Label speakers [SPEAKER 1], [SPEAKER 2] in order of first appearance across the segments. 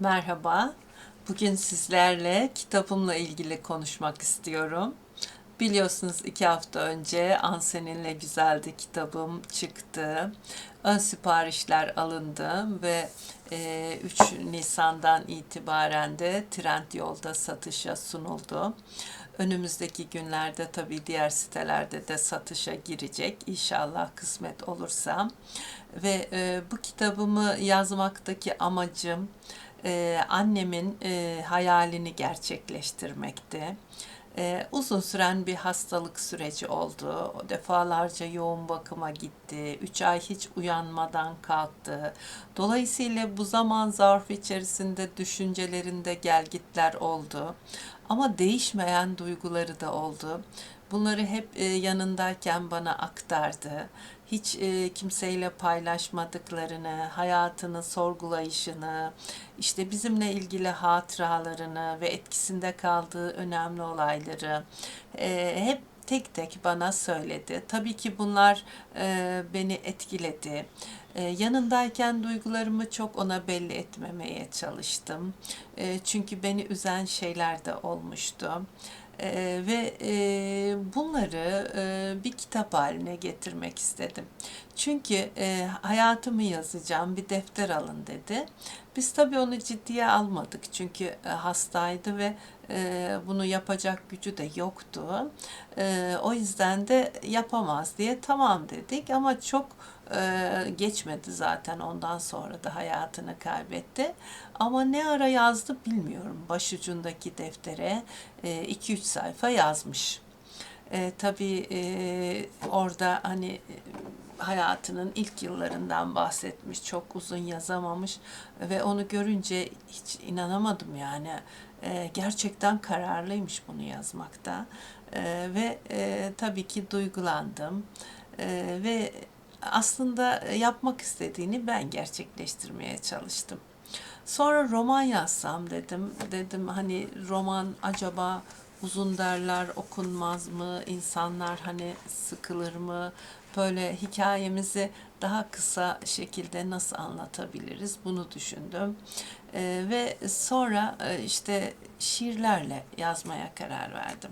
[SPEAKER 1] Merhaba. Bugün sizlerle kitabımla ilgili konuşmak istiyorum. Biliyorsunuz iki hafta önce Anseninle Güzeldi kitabım çıktı. Ön siparişler alındı ve e, 3 Nisan'dan itibaren de Trendyol'da satışa sunuldu. Önümüzdeki günlerde tabii diğer sitelerde de satışa girecek inşallah kısmet olursa. Ve e, bu kitabımı yazmaktaki amacım e, annemin e, hayalini gerçekleştirmekti. E, uzun süren bir hastalık süreci oldu. O defalarca yoğun bakıma gitti. Üç ay hiç uyanmadan kalktı. Dolayısıyla bu zaman zarfı içerisinde düşüncelerinde gelgitler oldu. Ama değişmeyen duyguları da oldu. Bunları hep e, yanındayken bana aktardı. Hiç e, kimseyle paylaşmadıklarını, hayatını sorgulayışını, işte bizimle ilgili hatıralarını ve etkisinde kaldığı önemli olayları e, hep tek tek bana söyledi. Tabii ki bunlar e, beni etkiledi. E, yanındayken duygularımı çok ona belli etmemeye çalıştım. E, çünkü beni üzen şeyler de olmuştu. Ee, ve e, bunları e, bir kitap haline getirmek istedim. Çünkü e, hayatımı yazacağım bir defter alın dedi. Biz tabii onu ciddiye almadık çünkü hastaydı ve bunu yapacak gücü de yoktu. O yüzden de yapamaz diye tamam dedik ama çok e, geçmedi zaten ondan sonra da hayatını kaybetti. Ama ne ara yazdı bilmiyorum. Başucundaki deftere 2-3 e, sayfa yazmış. E, tabii e, orada hani e, hayatının ilk yıllarından bahsetmiş. Çok uzun yazamamış ve onu görünce hiç inanamadım yani. E, gerçekten kararlıymış bunu yazmakta. E, ve e, tabii ki duygulandım. E, ve aslında yapmak istediğini ben gerçekleştirmeye çalıştım. Sonra roman yazsam dedim. Dedim hani roman acaba uzun derler okunmaz mı? İnsanlar hani sıkılır mı? Böyle hikayemizi daha kısa şekilde nasıl anlatabiliriz? Bunu düşündüm. Ee, ve sonra e, işte şiirlerle yazmaya karar verdim.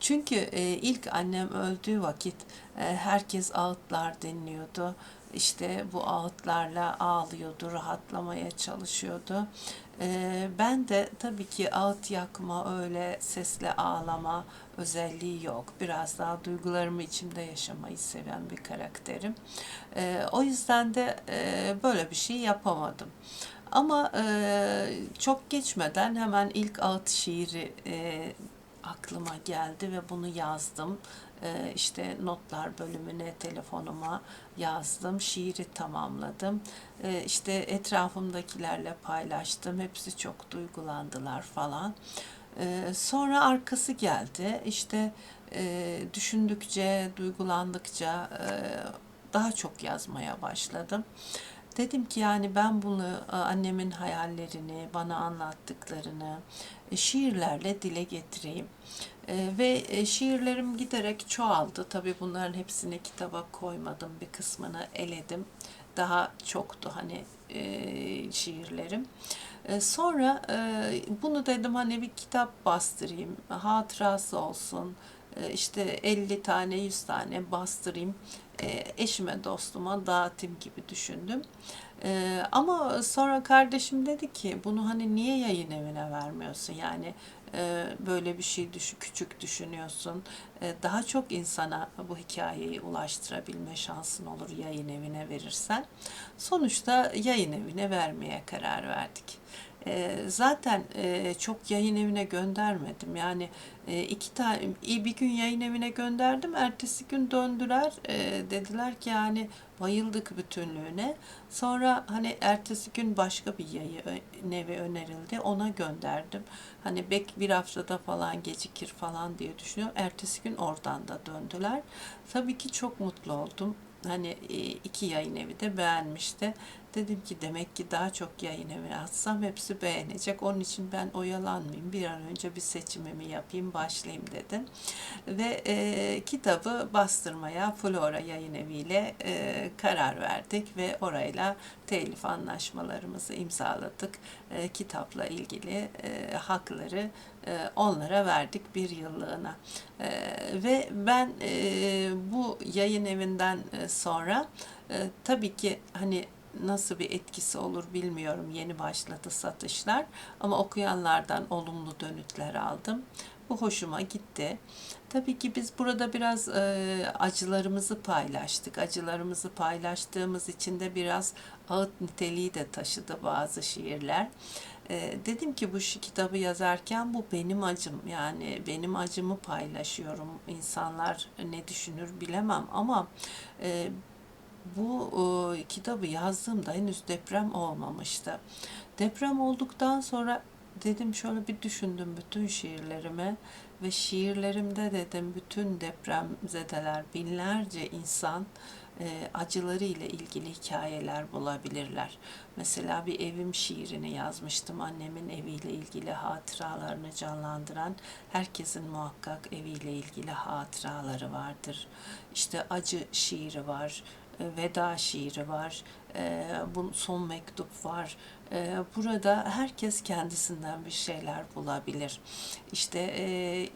[SPEAKER 1] Çünkü e, ilk annem öldüğü vakit e, herkes ağıtlar deniliyordu. İşte bu ağıtlarla ağlıyordu, rahatlamaya çalışıyordu. E, ben de tabii ki ağıt yakma, öyle sesle ağlama özelliği yok. Biraz daha duygularımı içimde yaşamayı seven bir karakterim. E, o yüzden de e, böyle bir şey yapamadım. Ama e, çok geçmeden hemen ilk ağıt şiiri e, aklıma geldi ve bunu yazdım. Ee, işte notlar bölümüne telefonuma yazdım. Şiiri tamamladım. Ee, işte etrafımdakilerle paylaştım. Hepsi çok duygulandılar falan. Ee, sonra arkası geldi. İşte e, düşündükçe, duygulandıkça e, daha çok yazmaya başladım. Dedim ki yani ben bunu e, annemin hayallerini, bana anlattıklarını e, şiirlerle dile getireyim. E, ve şiirlerim giderek çoğaldı. Tabii bunların hepsini kitaba koymadım. Bir kısmını eledim. Daha çoktu hani şiirlerim. Sonra bunu dedim hani bir kitap bastırayım. Hatırası olsun. İşte 50 tane 100 tane bastırayım e, eşime dostuma dağıtayım gibi düşündüm. E, ama sonra kardeşim dedi ki bunu hani niye yayın evine vermiyorsun yani e, böyle bir şey düşün, küçük düşünüyorsun. daha çok insana bu hikayeyi ulaştırabilme şansın olur yayın evine verirsen. Sonuçta yayın evine vermeye karar verdik. Zaten çok yayın evine göndermedim. Yani iki tane bir gün yayın evine gönderdim. Ertesi gün döndüler. dediler ki yani bayıldık bütünlüğüne. Sonra hani ertesi gün başka bir yayın evi önerildi. Ona gönderdim. Hani bek bir haftada falan gecikir falan diye düşünüyorum. Ertesi gün oradan da döndüler. Tabii ki çok mutlu oldum. Hani iki yayın evi de beğenmişti. Dedim ki demek ki daha çok yayın evi açsam hepsi beğenecek. Onun için ben oyalanmayayım. Bir an önce bir seçimimi yapayım, başlayayım dedim. Ve e, kitabı bastırmaya Flora Yayın Evi ile e, karar verdik ve orayla telif anlaşmalarımızı imzaladık. E, kitapla ilgili e, hakları e, onlara verdik bir yıllığına. E, ve ben e, bu yayın evinden e, sonra e, tabii ki hani nasıl bir etkisi olur bilmiyorum. Yeni başladı satışlar ama okuyanlardan olumlu dönütler aldım. Bu hoşuma gitti. Tabii ki biz burada biraz e, acılarımızı paylaştık. Acılarımızı paylaştığımız için de biraz ağıt niteliği de taşıdı bazı şiirler. E, dedim ki bu şi- kitabı yazarken bu benim acım. Yani benim acımı paylaşıyorum. İnsanlar ne düşünür bilemem ama e, bu e, kitabı yazdığımda henüz deprem olmamıştı. Deprem olduktan sonra dedim şöyle bir düşündüm bütün şiirlerime ve şiirlerimde dedim bütün depremzedeler binlerce insan e, acıları ile ilgili hikayeler bulabilirler. Mesela bir evim şiirini yazmıştım. Annemin eviyle ilgili hatıralarını canlandıran herkesin muhakkak eviyle ilgili hatıraları vardır. İşte acı şiiri var veda şiiri var, e, bu son mektup var. E, burada herkes kendisinden bir şeyler bulabilir. İşte e,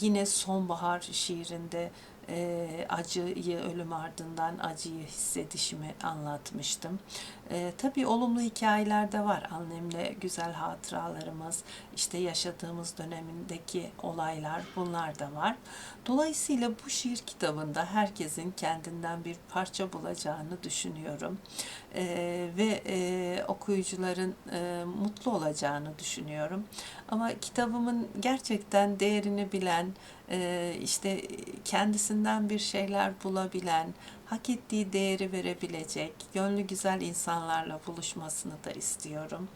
[SPEAKER 1] yine sonbahar şiirinde e, acıyı ölüm ardından acıyı hissedişimi anlatmıştım. E, tabii olumlu hikayeler de var. Annemle güzel hatıralarımız, işte yaşadığımız dönemindeki olaylar bunlar da var. Dolayısıyla bu şiir kitabında herkesin kendinden bir parça bulacağını düşünüyorum. E, ve e, okuyucuların e, mutlu olacağını düşünüyorum. Ama kitabımın gerçekten değerini bilen, işte kendisinden bir şeyler bulabilen, hak ettiği değeri verebilecek, gönlü güzel insanlarla buluşmasını da istiyorum.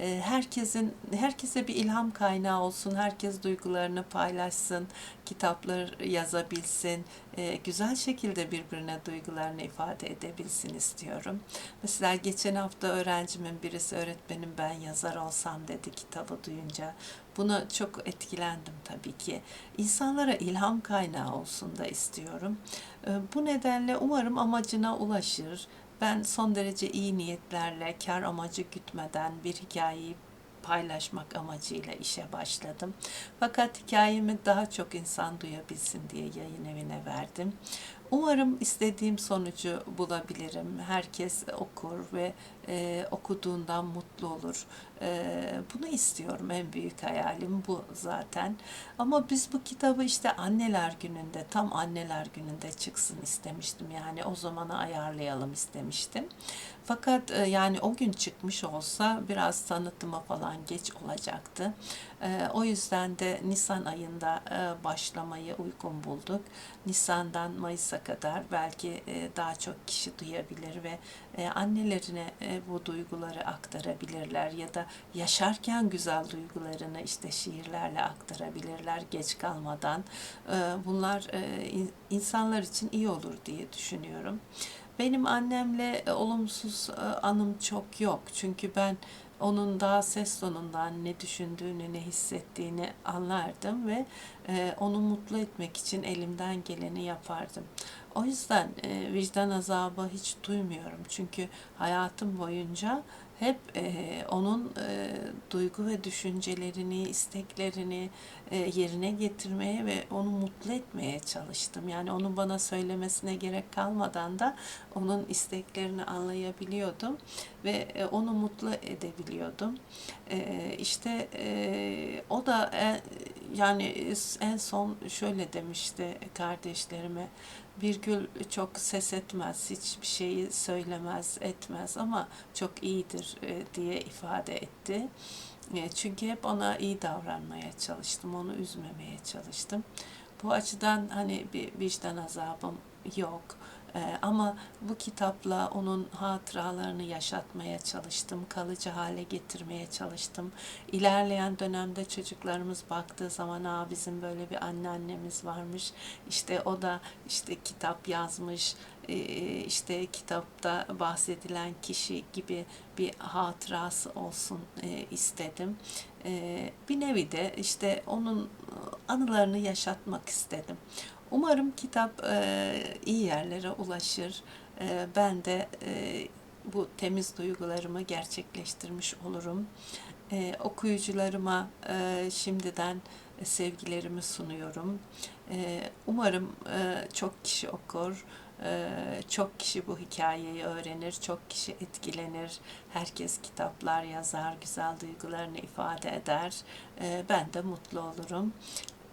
[SPEAKER 1] E, herkesin herkese bir ilham kaynağı olsun, herkes duygularını paylaşsın, kitaplar yazabilsin, e, güzel şekilde birbirine duygularını ifade edebilsin istiyorum. Mesela geçen hafta öğrencimin birisi öğretmenim ben yazar olsam dedi kitabı duyunca. Buna çok etkilendim tabii ki. İnsanlara ilham kaynağı olsun da istiyorum. E, Bu nedenle umarım amacına ulaşır. Ben son derece iyi niyetlerle, kar amacı gütmeden bir hikayeyi paylaşmak amacıyla işe başladım. Fakat hikayemi daha çok insan duyabilsin diye yayın evine verdim. Umarım istediğim sonucu bulabilirim. Herkes okur ve e, okuduğundan mutlu olur. E, bunu istiyorum. En büyük hayalim bu zaten. Ama biz bu kitabı işte anneler gününde, tam anneler gününde çıksın istemiştim. Yani o zamana ayarlayalım istemiştim. Fakat e, yani o gün çıkmış olsa biraz tanıtıma falan geç olacaktı. E, o yüzden de Nisan ayında e, başlamayı uygun bulduk. Nisan'dan Mayıs'a kadar belki e, daha çok kişi duyabilir ve e, annelerine bu duyguları aktarabilirler ya da yaşarken güzel duygularını işte şiirlerle aktarabilirler geç kalmadan. E, bunlar in- insanlar için iyi olur diye düşünüyorum. Benim annemle olumsuz anım çok yok. Çünkü ben onun daha ses tonundan ne düşündüğünü, ne hissettiğini anlardım ve e, onu mutlu etmek için elimden geleni yapardım. O yüzden e, vicdan azabı hiç duymuyorum. Çünkü hayatım boyunca hep e, onun e, duygu ve düşüncelerini, isteklerini e, yerine getirmeye ve onu mutlu etmeye çalıştım. Yani onun bana söylemesine gerek kalmadan da onun isteklerini anlayabiliyordum ve e, onu mutlu edebiliyordum. E, işte e, o da e, yani en son şöyle demişti kardeşlerime. Bir gül çok ses etmez, hiçbir şeyi söylemez, etmez ama çok iyidir e, diye ifade etti. E, Çünkü hep ona iyi davranmaya çalıştım, onu üzmemeye çalıştım. Bu açıdan hani bir vicdan azabım yok. Ee, ama bu kitapla onun hatıralarını yaşatmaya çalıştım, kalıcı hale getirmeye çalıştım. İlerleyen dönemde çocuklarımız baktığı zaman Aa, bizim böyle bir anneannemiz varmış. İşte o da işte kitap yazmış, e, işte kitapta bahsedilen kişi gibi bir hatırası olsun e, istedim. E, bir nevi de işte onun anılarını yaşatmak istedim. Umarım kitap e, iyi yerlere ulaşır. E, ben de e, bu temiz duygularımı gerçekleştirmiş olurum. E, okuyucularıma e, şimdiden sevgilerimi sunuyorum. E, umarım e, çok kişi okur, e, çok kişi bu hikayeyi öğrenir, çok kişi etkilenir. Herkes kitaplar yazar, güzel duygularını ifade eder. E, ben de mutlu olurum.